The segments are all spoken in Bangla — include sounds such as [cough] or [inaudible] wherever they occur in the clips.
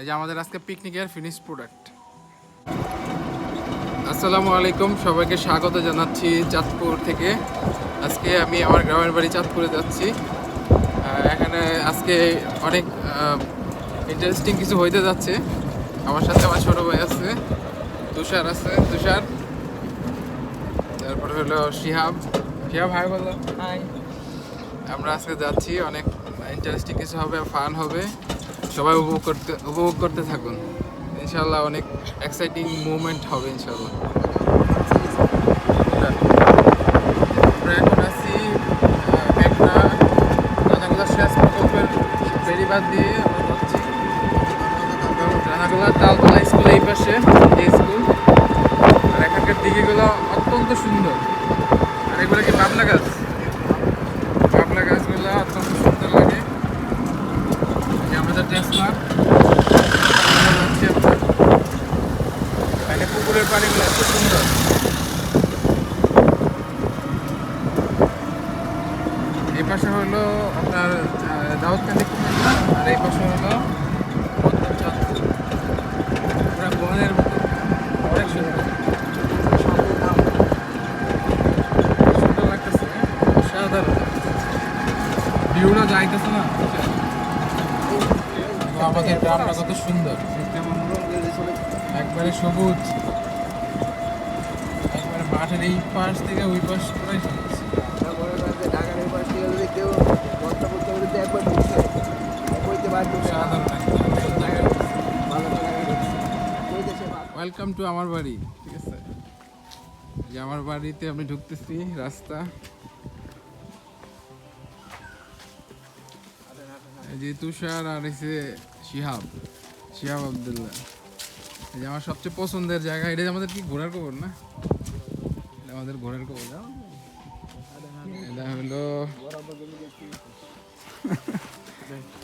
এই যে আমাদের আজকে পিকনিকের ফিনিশ প্রোডাক্ট আসসালামু আলাইকুম সবাইকে স্বাগত জানাচ্ছি চাঁদপুর থেকে। আজকে আমি আমার গ্রামের বাড়ি চাঁদপুরে যাচ্ছি। এখানে আজকে অনেক ইন্টারেস্টিং কিছু হইতে যাচ্ছে। আমার সাথে আমার ছোট ভাই আছে তুষার আছে তুষার। তারপরে হলো শিহাব। শিহাব হাই বলো। হাই আমরা আজকে যাচ্ছি অনেক ইন্টারেস্টিং কিছু হবে ফান হবে। সবাই উপভোগ করতে উপভোগ করতে থাকুন। ইনশাল্লাহ অনেক এক্সাইটিং মুভমেন্ট হবে ইনশাল্লাহ আমরা এখন আছি আহ, মেঘনা রানাগুলা শেষ প্রকল্পের বেড়িবাদ দিয়ে আমরা যাচ্ছি এবং রানাগুলা তালতলা স্কুল এই পাশে এই স্কুল আর এখানকার দিকেগুলো অত্যন্ত সুন্দর আর এগুলো কি বাবলা গাছ বাবলা গাছগুলো অত্যন্ত সুন্দর লাগে এই আমাদের টেসলা এখানে পুকুরের পানিগুলো এত সুন্দর এই পাশে হলো আপনার আহ, দাউদকান্দি কুমিল্লা আর এই পাশে হলো মধ্যম চাঁদপুর পুরা বনের মতো অনেক সুন্দর সুন্দর লাগতেছে অসাধারণ ভিউটা যাইতেছে না তো আমাদের গ্রামটা কত সুন্দর। একবারে সবুজ। একবারে মাঠের এই পাশ থেকে ওই পাশ পুরাই সবুজ সাধারণ ওয়েলকাম টু আমার বাড়ি, ঠিক আছে? যে আমার বাড়িতে আমি ঢুকতেছি রাস্তা। এই যে তুষার আর এসে শিহাব শিহাব আবদুল্লাহ। এই যে আমার সবচেয়ে পছন্দের জায়গা, এটা আমাদের কি ঘোরার খবর না? এটা আমাদের ঘোরার খবর। এটা হলো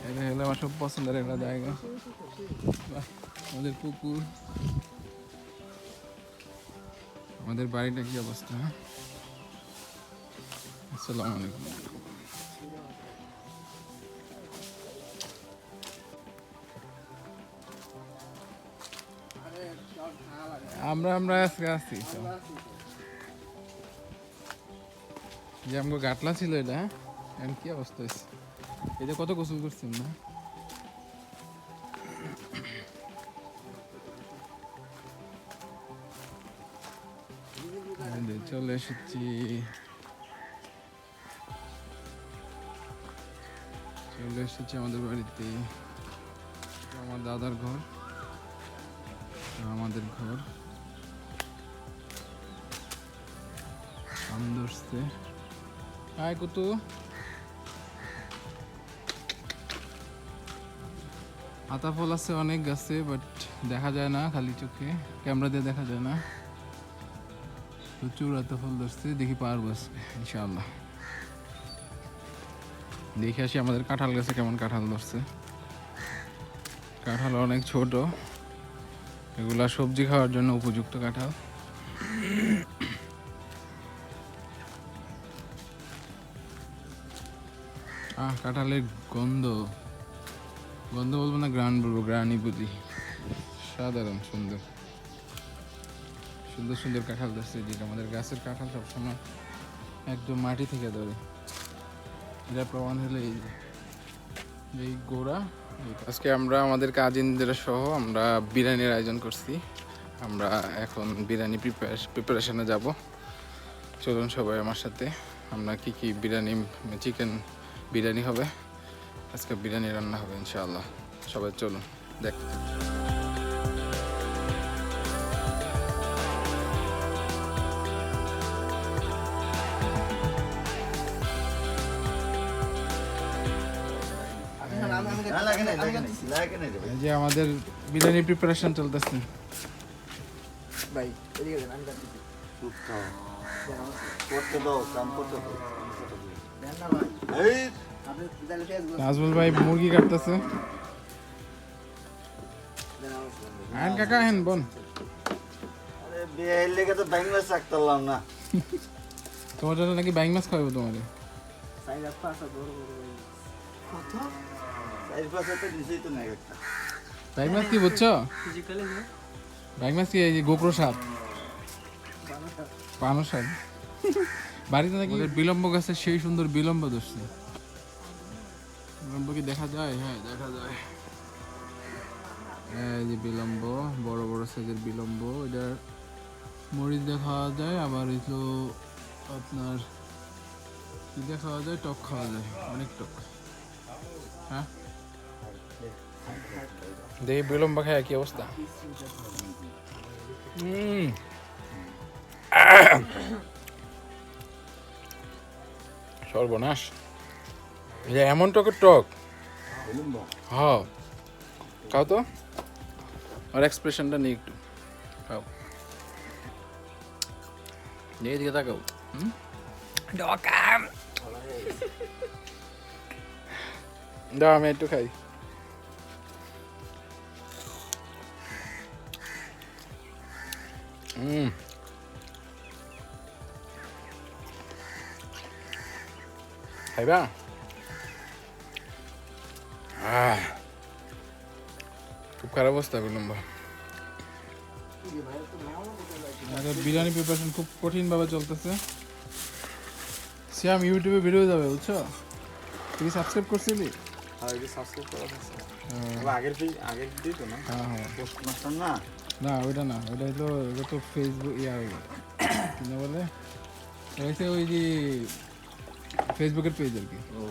এটা হলো আমার সব পছন্দের একটা জায়গা। আমাদের পুকুর। আমাদের বাড়িটা কি অবস্থা? আসসালামু আলাইকুম। আমরা আমরা আজকে আছি। যে আমাকে গাটলা ছিল এটা হ্যাঁ? এখন কি অবস্থা হয়েছে? এটা কত গোসল করছেন না? চলে এসেছি। চলে এসেছি আমাদের বাড়িতে। আমার দাদার ঘর, আমাদের ঘর। হাই কুতু আতা ফল আছে অনেক গাছে বাট দেখা যায় না, খালি চোখে। ক্যামেরা দিয়ে দেখা যায় না। প্রচুর আতা ফল ধরছে, দেখি পারব আজকে, ইনশাআল্লাহ। দেখে আসি আমাদের কাঁঠাল গাছে কেমন কাঁঠাল ধরছে। কাঁঠাল অনেক ছোট। এগুলা সবজি খাওয়ার জন্য উপযুক্ত কাঁঠাল। আহ, কাঁঠালের গন্ধ। গন্ধ বলব না গ্রান বলব গ্রানি বলি সাধারণ সুন্দর। সুন্দর সুন্দর কাঁঠাল ধরছে যেটা আমাদের গাছের কাঁঠাল সবসময় একদম মাটি থেকে ধরে। এটা প্রমাণ হলো এই যে, এই গোড়া আজকে আমরা, আমাদের কাজিনদের সহ আমরা বিরিয়ানির আয়োজন করছি। আমরা এখন বিরিয়ানি প্রিপারেশনে যাব। চলুন সবাই আমার সাথে। আমরা কি কি বিরিয়ানি, চিকেন বিরিয়ানি হবে। আজকে বিরিয়ানি রান্না হবে ইনশাআল্লাহ। সবাই চলুন দেখতে যে আমাদের বিরিয়ানি প্রিপারেশন চলতেছে। ভাই এদিকে দেন আমি যাচ্ছি। করতে দাও কাম করতে দাও। নাজমুল ভাই মুরগি কাটতেছে। আইন কাকা হেন বোন বিয়ের লেগে তো মাছ রাখতে পারলাম না। তোমার জন্য নাকি ব্যাং মাছ খাওয়াবো তোমাকে সাইড আপ পাঁচটা বড় বড় ভাই। কত? চার পাঁচ হাতে নিচেই তো নাই একটা। বাইক মাছ কি বুঝছ? বাইক মাছ কি গোপ্রো সাপ। পানো সাপ। বাড়িতে নাকি বিলম্ব গাছে সেই সুন্দর বিলম্ব ধরছে। বিলম্ব কি দেখা যায়? হ্যাঁ দেখা যায়। এই যে বিলম্ব বড় বড় সাইজের বিলম্ব এটার মরিচ খাওয়া যায় আবার হইল আপনার কি খাওয়া যায়? টক খাওয়া যায় অনেক টক। হ্যাঁ? দেখি বিলম্ব খায় কি অবস্থা। হুম। সর্বনাশ। এটা এমন টকের টক। হ খাও তো। আর এক্সপ্রেশনটা নেই একটু। খাও। এই দিকে তাকাও। দাও আমি একটু খাই। হুম। খাইবা খুব খারাপ অবস্থা বিলম্ব বিরিয়ানি প্রিপারেশন খুব কঠিনভাবে চলতেছে। সিয়াম ইউটিউবে ভিডিও যাবে বুঝছ? তুই সাবস্ক্রাইব করছিলি? হ্যাঁ না? হ্যাঁ হ্যাঁ। পোস্ট মাস্টার না? না ওইটা না ওইটা হলো তো ফেসবুক ইয়া কি না বলে? ওই যে ফেসবুকের পেজ আর কি। ও।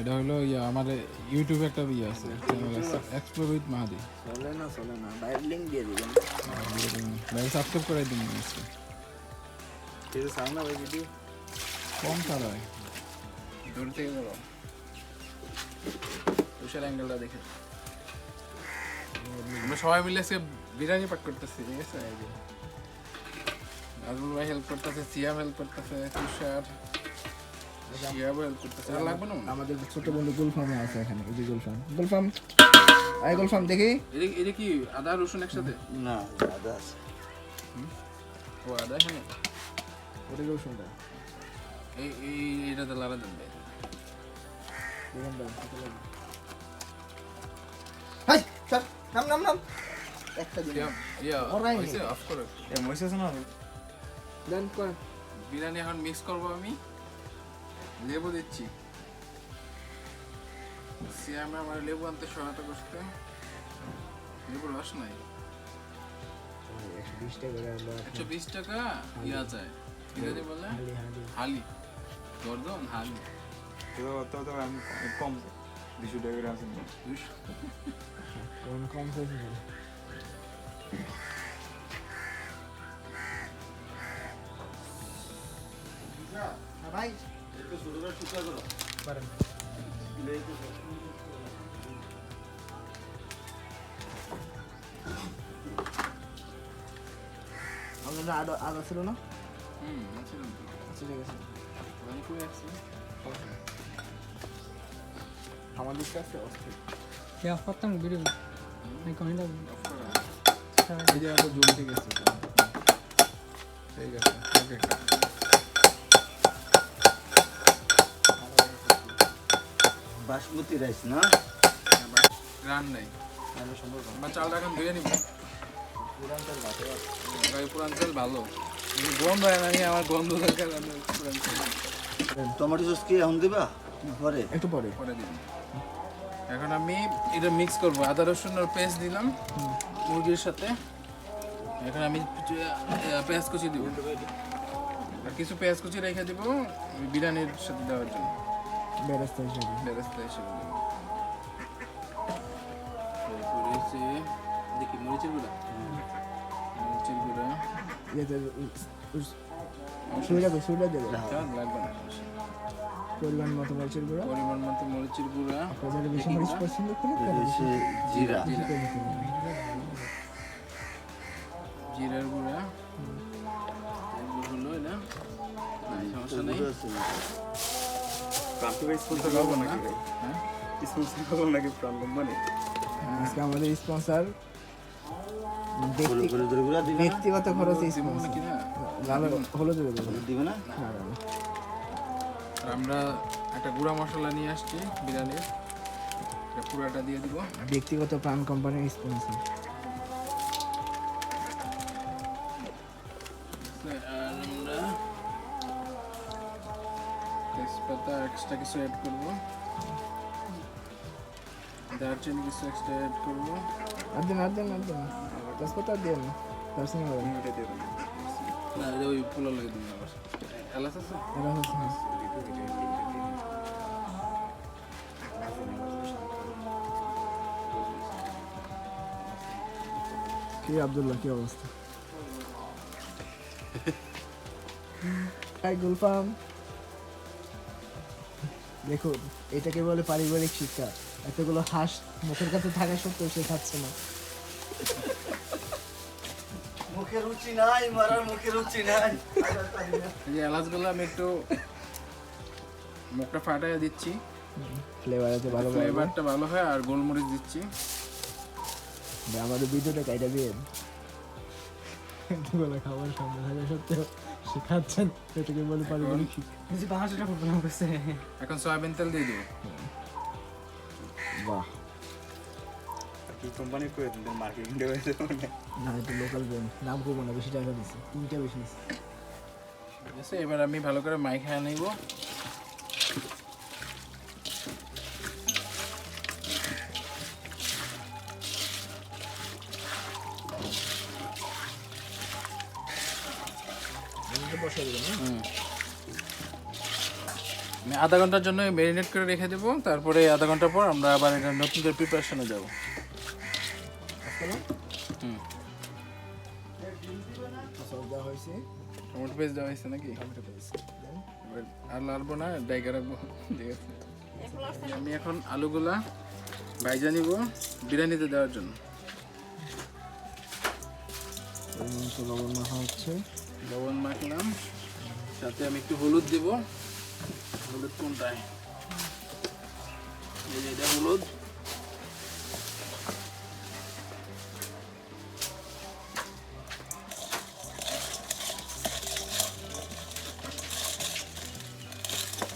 এটা হলো ইয়া আমার ইউটিউবে একটা ইয়ে আছে চ্যানেল আছে এক্সপ্লোর উইথ মাহাদি চলে না চলে না বাইরের লিঙ্ক দিয়ে দিবেন। ভাই সাবস্ক্রাইব করে দিন আজকে কিছু সাউন্ড না ওই ভিডিও কম চালায় দূর থেকে ধরো তুষার অ্যাঙ্গেলটা দেখে। আমরা সবাই মিলে আজকে বিরিয়ানি পাক করতেছি ঠিক আছে? এই ভাই হেল্প করতেছে সিয়াম হেল্প করতেছে তুষার। শিয়াবও হেল্প করতেছে। আর লাগবে না আমাদের ছোট বন্ধু গুলফামে আছে এখানে এই যে গুলফাম। গুলফাম আই গুলফাম দেখি। এটা এটা কি আদা রসুন একসাথে? না দাদা আছে। ও আদা এখানে ওটা গুলফামটা। এই এই এটাতে লালা দেন ভাই। দেখেন দাম কত লাগে হাই চল নাম নাম নাম। একটা দিন। সিয়াম ইয়া অফ করো। এ মইসেস না? দেন কর বিরিয়ানি এখন মিক্স করব আমি। লেবু দিচ্ছি। সিয়ামে আমার লেবু আনতে সহায়তা করতে লেবু রস নাই। একশো বিশ টাকা একশো বিশ টাকা? ইয়া চায় ইংরেজি বলে? হালি হালি। হালি। গর্দন হালি। তো তো তো আমি কম দুশো টাকা দুইশো। কোন কম ভাই। আমাদের আদা আদা ছিল না? আচ্ছা ঠিক আছে। আমি আমাদের কাছে অস্থির। Ya, fatang video. May comment lang. Off করা Sa এই যে এত জমতে গেছে। ঠিক আছে ওকে বাসমতি রাইস না? রান নাই। চালটা এখন ধুয়ে নিব। ভালো। গন্ধ হয় না আমি আমার গন্ধ দরকার টমেটো সস কি এখন দিবা? পরে? একটু পরে। করে দিন এখন আমি এটা মিক্স করব। আদা রসুনের পেস্ট দিলাম মুরগির সাথে। এখন আমি পেঁয়াজ কুচি দিব। আর কিছু পেঁয়াজ কুচি রেখে দিব বিরিয়ানির সাথে দেওয়ার জন্য। বেরোস্তা হিসেবে বেরেস্তা হিসেবে এরপরে হচ্ছে দেখি মরিচের গুঁড়া। মরিচের গুঁড়া ইয়েতে সুইটা তো দেবে লাগবে না পরিমাণ মতো মরিচের গুঁড়ো পরিমাণ মতো মরিচের গুঁড়া আপনাদের বেশি মরিচ পছন্দ করে বেশি জিরা। জিরার গুঁড়া এগুলো হলো না, সমস্যা নেই। স্পন্সর লবণ নাকি ভাই? হ্যাঁ? স্পন্সর করব নাকি প্রাণ কোম্পানি আজকে আমাদের স্পন্সর ব্যক্তিগত খরচে হলুদ দেবে না হ্যাঁ আমরা একটা গুঁড়া মশলা নিয়ে আসছি বিরিয়ানির এটা পুরাটা দিয়ে দিব। ব্যক্তিগত প্রাণ কোম্পানির স্পন্সর তেজপাতা এক্সট্রা কিছু অ্যাড করব। দারচিনি কিছু এক্সট্রা অ্যাড করব। আর দেন আর দেন আর দেন। তেজপাতা আর দেন পার্সোনাল না এটা ওই পোলা লাগে দিন আবার। এলাচ আছে? এটা হচ্ছে কি আব্দুল্লাহ কি অবস্থা? [laughs] হাই গুলফাম। দেখো এটাকে বলে পারিবারিক শিক্ষা। এতগুলো হাঁস মুখের কাছে থাকা সত্ত্বেও সে খাচ্ছে না। মুখে রুচি নাই মারার মুখে রুচি নাই। এই এলাচগুলো আমি একটু মুখটা ফাটাইয়া দিচ্ছি। ফ্লেভার আছে ভালো ভালো। ফ্লেভারটা ভালো হয় আর গোলমরিচ দিচ্ছি। আমাদের ভিডিওটা কাইটা দিয়ে। এতগুলো খাবার সামনে থাকা সত্ত্বেও। সে খাচ্ছেন? এটাকে বলে পারিবারিক শিক্ষা কিছু বাহাশোটা প্রোগ্রাম করছে। এখন সয়াবিন তেল দিয়ে দেবো। বাহ। কি কোম্পানি করে দিলেন মার্কেটিং দেবে না এটা লোকাল ব্র্যান্ড নাম করব না বেশি টাকা দিচ্ছে। তিনটা বেশি ঠিক আছে এবার আমি ভালো করে মাই খায় নিব। দেবেন হুম। আমি আধা ঘণ্টার জন্য ম্যারিনেট করে রেখে দেবো তারপরে আধা ঘণ্টা পর আমরা আবার এটা নতুন করে প্রিপারেশনে যাব। হুম। দেওয়া হয়েছে। টমেটো পেস্ট দেওয়া হয়েছে নাকি? টমেটো পেস্ট আর লাড়বো না ডাইকা রাখব। ঠিক আছে। আমি এখন আলুগুলা ভাইজা নিব বিরিয়ানিতে দেওয়ার জন্য। লবণ মাখা হচ্ছে। লবণ মাখলাম। সাথে আমি একটু হলুদ দেব। হলুদ কোনটায়? এই যে এটা হলুদ।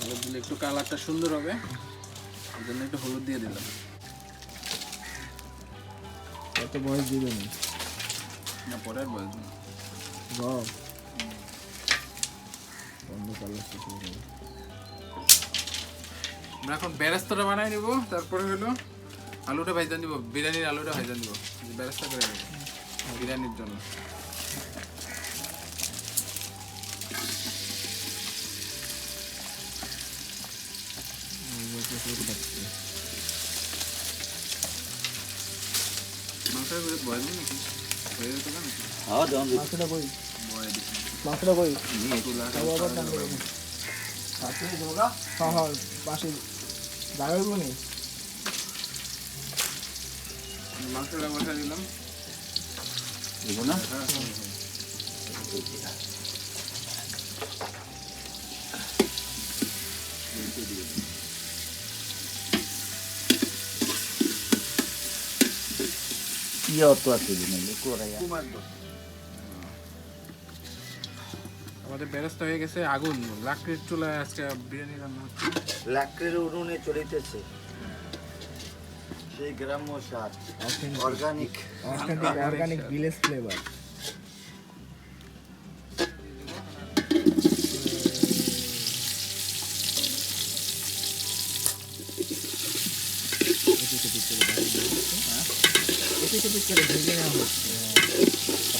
হলুদ দিলে একটু কালারটা সুন্দর হবে। এই জন্য একটু হলুদ দিয়ে দিলাম। কত বয়স দিবেন? না পরের বয়স বলব আমরা এখন বেরেস্তাটা বানাই নিব তারপরে হলো আলুটা ভাইজা নিব বিরিয়ানির আলুটা ভাইজা নিব। বেরেস্তা করে নেব বিরিয়ানির জন্য। মাংসটা করে বয়েল নাকি? হয়ে যেত নাকি? হ্যাঁ মাংসটা বয়েল মাংসটা কই? হ্যাঁ হ্যাঁ পাশে জায়গাগুলো নেই মাংসটা বসা না কি অত আছে। দিনে কোরাইয়া আমাদের বেরেস্তা হয়ে গেছে আগুন। লাকড়ির চুলায় আজকে বিরিয়ানি রান্না হচ্ছে। লাকড়ির উনুনে চড়িতেছে সেই গ্রাম্য স্বাদ organic authentic organic village flavour ভেজে নেওয়া হচ্ছে বেশ সেন্ট চাইতেছে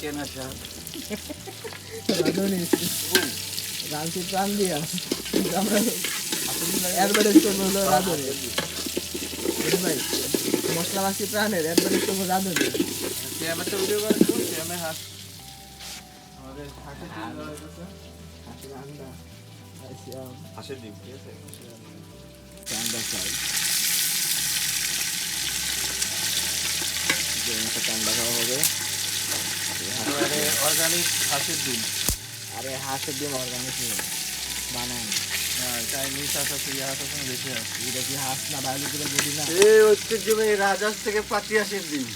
চেনা স্বাদ রাঁধুনি প্রাণ দিয়া। আমরা অ্যাডভার্টাইজ করব হলো রাঁধুনি। ভাই মশলা মাছি প্রাণের অ্যাডভার্টাইজ করব রাঁধুনি। একটা ভিডিও করে শ্যামে হাঁস আমাদের হয়েছে। আসলে আন্ডা হাঁসের ডিম ঠিক আছে চান্ডা চাই। যে মতো খাওয়া হবে। অর্গানিক হাঁসের ডিম। আরে হাঁসের ডিম অর্গানিক বানান। চাইনিজ হাঁস আছে ইয়ে হাঁস আছে বেশি হাঁস এটা কি হাঁস না বায়োলজিক্যাল বডি না? এই ঐতিহ্যবাহী রাজহাঁস থেকে পাতি হাঁসের ডিম।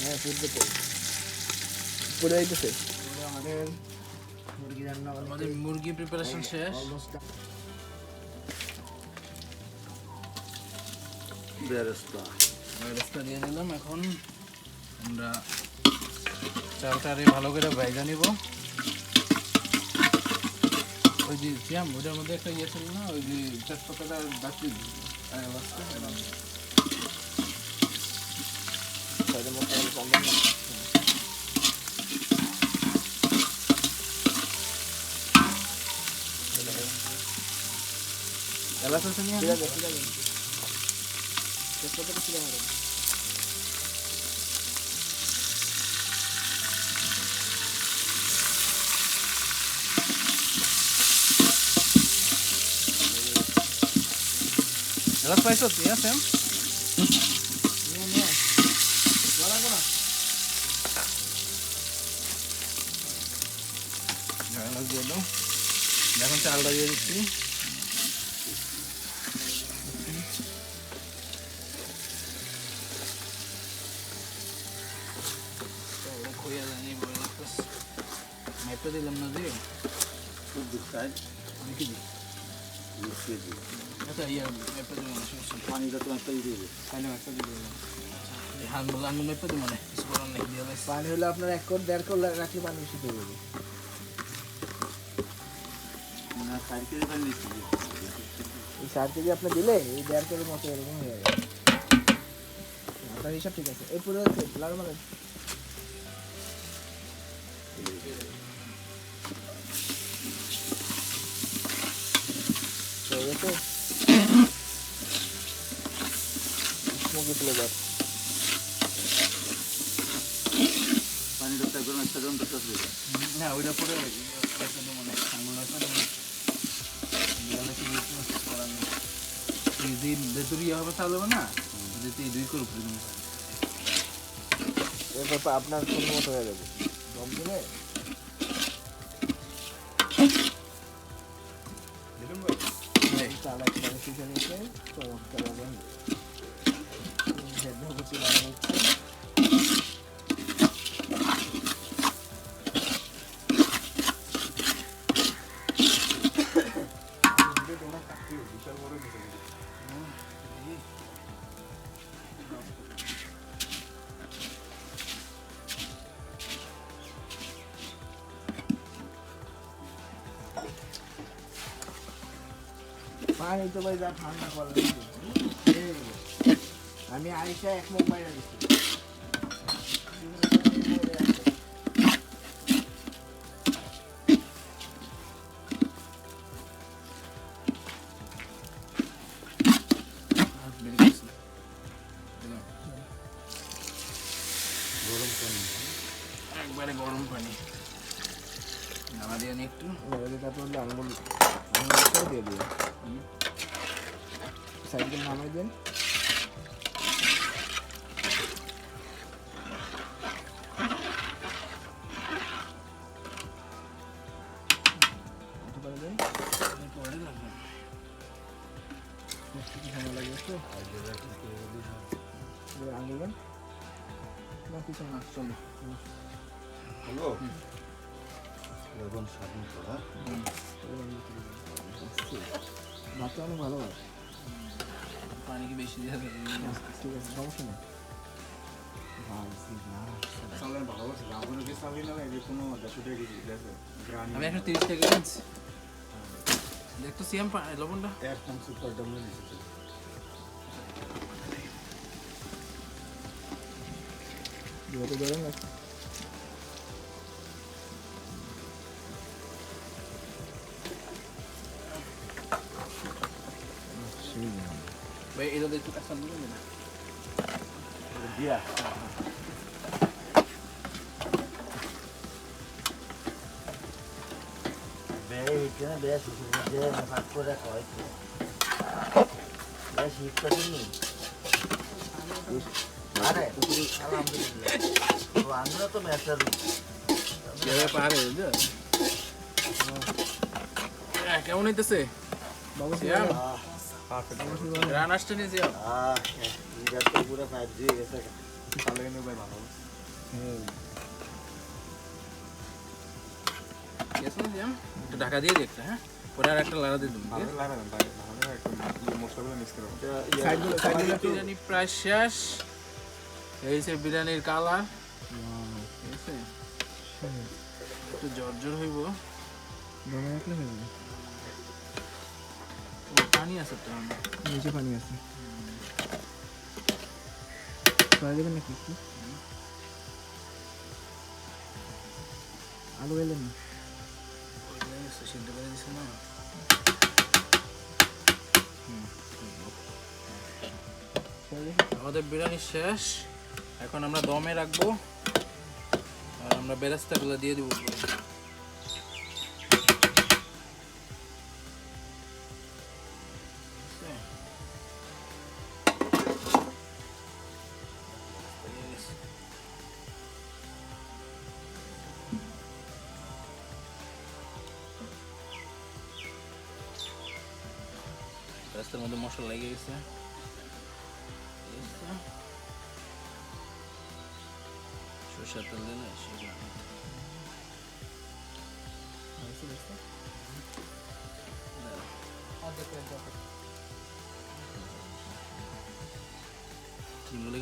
হ্যাঁ তো। যাইতেছে। আমাদের মুরগি রান্না আমাদের মুরগি প্রিপারেশন শেষ। বেরেস্তা। রাস্তা দিয়ে দিলাম এখন আমরা চালটারে ভালো করে ভাইজা নিব। ওই যে সিয়াম ওটার মধ্যে একটা ইয়ে ছিল না ওই যে তেজপাতাটা বাকি এলাচ আছে। নিয়ে ঠিক আছে ঠিক আছে তেজপাতাটা ছিল আমার এলাচ পাইছো? ইয়া স্যাম নিয়ে নিয়ে বলা বলা এলাচ দিয়ে দাও এখন দিলাম না দিয়ে খুব দুঃখায় দেখি দিই মিশিয়ে দিই আচ্ছা ইয়া। পানিটা তো দিয়ে দিবে তাহলে মাইপটা দিয়ে দিলাম। এই হানমুল হানমুল মাইপটা না কিছু করার নেই দিয়ে পানি হলে আপনার এক কোট দেড় কোট রাখলে পানি বেশি দিয়ে দেবে না চার কেজি পানি দিচ্ছি। এই চার কেজি আপনি দিলে এই দেড় কেজির মতো এরকম হয়ে যাবে। আপনার হিসাব ঠিক আছে। এই পুরো লাল মানে স্মোকি ফ্লেভার একদম একটা যন্ত্র চাষবে না ওইটা পরে মনে ভেতরে ইয়ে হবে তাহলে না? যেতে এই দুই করে উপরে দিন এরপর আপনার পূর্ণ মতো হয়ে যাবে। দম দিলে? চালা একবারে শিখে নিচ্ছে চমৎকার সেদ্ধ করতে লাগা হচ্ছে পানি তো ভাই যা ঠান্ডা করে আমি আইসা এক মুখ বাইরে দিচ্ছি একটু করে দেন পরে লাগবে কি সময় লাগে একটু এবার আঙুল দেন। না কিছু না চলো হ্যালো? এখন স্বাধীন করা। ভাতটা অনেক ভালো হয়। পানি কি বেশি দিয়ে ঠিক আছে সমস্যা নেই। আছে আছে। আমি একশো তিরিশ টাকা কিনছি দেখতো সিএম লবণটা একদম সুপার ডাবল দিয়েছে যেহেতু গরম লাগছে ভাই এটা দেখতে কাঁচা নেবে না এখানে বেশ ভাগ করে খাওয়াই তো বেশ শীত কাটেনি আরে আলহামদুলিল্লাহ। আমরা তো কীভাবে পারে কেমন হইতেছে? বাবু সিয়াম? রান আসছে নি পুরো ফাইভ জি গেছে। ভালো। একটু ঢাকা দিয়ে একটা হ্যাঁ? পরে আর একটা লাড়া দিয়ে দেবো বিরিয়ানি প্রায় শেষ। এই যে বিরিয়ানির কালার। ঠিক আছে একটু জর্জর হইব। পানি আছে তো নিচে পানি আছে। করে দেবেন নাকি? আলু এলেন। না আছে, সিদ্ধ করে দিছে না আমাদের বিরিয়ানি শেষ। এখন আমরা দমে রাখব। আর আমরা বেরাস্তাগুলো দিয়ে দিব বেরেস্তার মধ্যে মশলা লেগে গেছে. সরষের তেল দিলে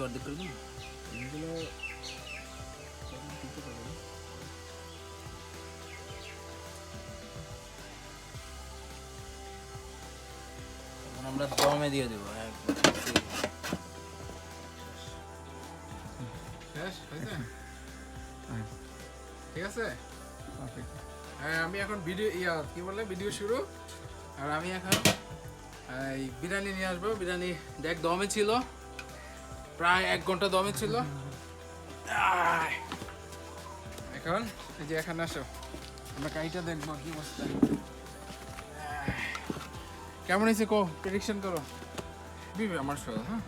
অর্ধেক করে দিন দমে দিয়ে দেবো শেষ হয়েছে ঠিক আছে? হ্যাঁ আমি এখন ভিডিও ইয়া কি বলে ভিডিও শুরু। আর আমি এখন এই বিরিয়ানি নিয়ে আসব। বিরিয়ানি দেখ দমে ছিল। প্রায় এক ঘণ্টা দমে ছিল। এখন এই যে এখানে আসো। আমরা কাইটা দেখব কি অবস্থা। কেমন হয়েছে কো? প্রেডিকশন করো। দিবে আমার সাথে হ্যাঁ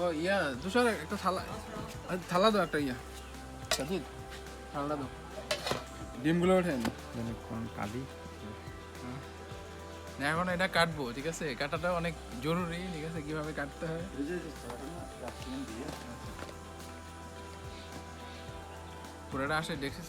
ও ইয়া তুষার একটা থালা থালা দাও একটা ইয়া। সাজিদ থালা দাও। ডিমগুলো ওঠে নি কালি? না, এখন এটা কাটবো ঠিক আছে? কাটাটা অনেক জরুরি ঠিক আছে? কীভাবে কাটতে হয়? পুরোটা আসে দেখছিস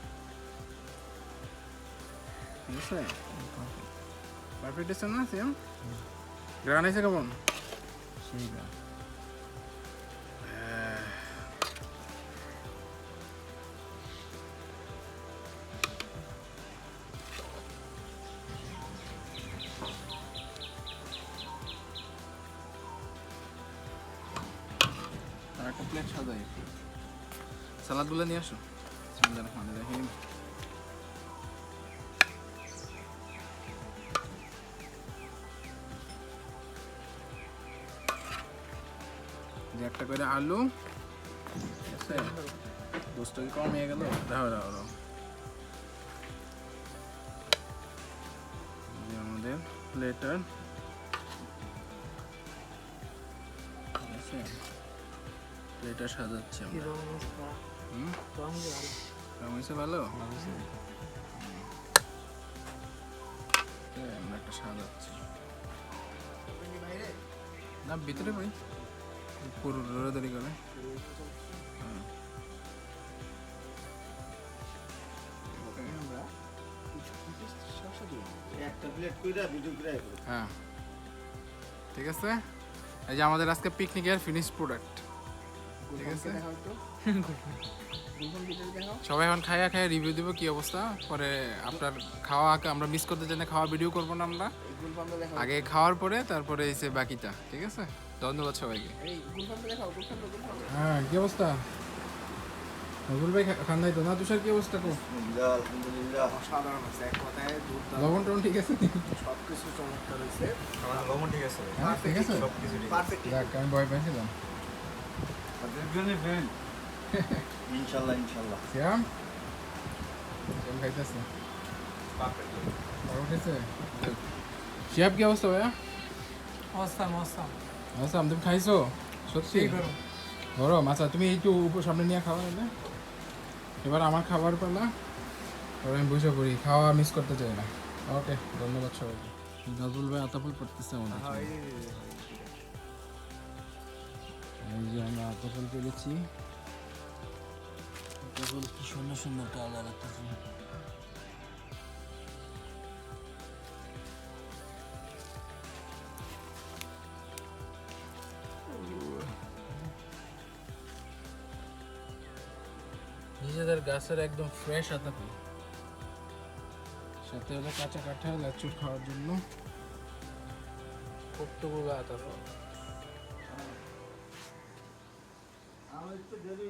ঠিক আছে পারফেক্ট আছে না সেম গ্রান আছে কেমন সেই না আর একটা প্লেট সাজাই সালাদগুলো নিয়ে আসো বিসমিল্লাহির রহমানির যে একটা করে আলু ঠিক কি কম হয়ে গেল? দাও দাও দাও। আমাদের প্লেটার প্লেটার সাজাচ্ছি আমরা। ভালো? আমরা একটা সাজাচ্ছি। না ভিতরে ভাই পুরো দৌড়াদৌড়ি করে। হ্যাঁ। হ্যাঁ। ঠিক আছে? এই যে আমাদের আজকে পিকনিকের ফিনিশ প্রোডাক্ট ঠিক আছে। [laughs] সবাই এখন খাইয়া খাইয়া রিভিউ দিব কি অবস্থা? পরে আপনার খাওয়া আমরা মিস করতে চাই না খাওয়া ভিডিও করব না আমরা। আগে খাওয়ার পরে তারপরে এসে বাকিটা। ঠিক আছে? ধন্যবাদ সবাইকে। হ্যাঁ কি অবস্থা? নজরুল ভাই খান নাই তো না? তুষার কি অবস্থা কো? অসাধারণ আছে এক কথায় দুধ লবণ টবণ ঠিক আছে? সব কিছু চমৎকার হয়েছে। লবণ ঠিক আছে। হ্যাঁ ঠিক আছে। সব কিছু ঠিক পারফেক্ট আমি ভয় পাইছিলাম ইনশাল্লাহ ইনশাল্লাহ। শ্যাম? শ্যাম খাইতেছে। পারফেক্ট শিয়াব কি অবস্থা ভাইয়া? অসাম অসাম আচ্ছা তুমি খাইছো? সত্যি? গরম। আচ্ছা তুমি একটু উপর সামনে নিয়ে খাওয়া হবে এবার আমার খাবার পালা। এবার আমি বুঝে পড়ি খাওয়া মিস করতে চাই না। ওকে ধন্যবাদ সবাইকে। নাজুল ভাই আতাফল পড়তেছে আমাদের জন্য। এই যে আমরা আতাফল পেরেছি দেখুন কি সুন্দর সুন্দর কালার লাগতেছে নিজেদের গাছের একদম ফ্রেশ আতা পাই। সাথে হলো কাঁচা কাঁঠাল লাচুর খাওয়ার জন্য। কতগুলো পাওয়া আমার একটু দেরি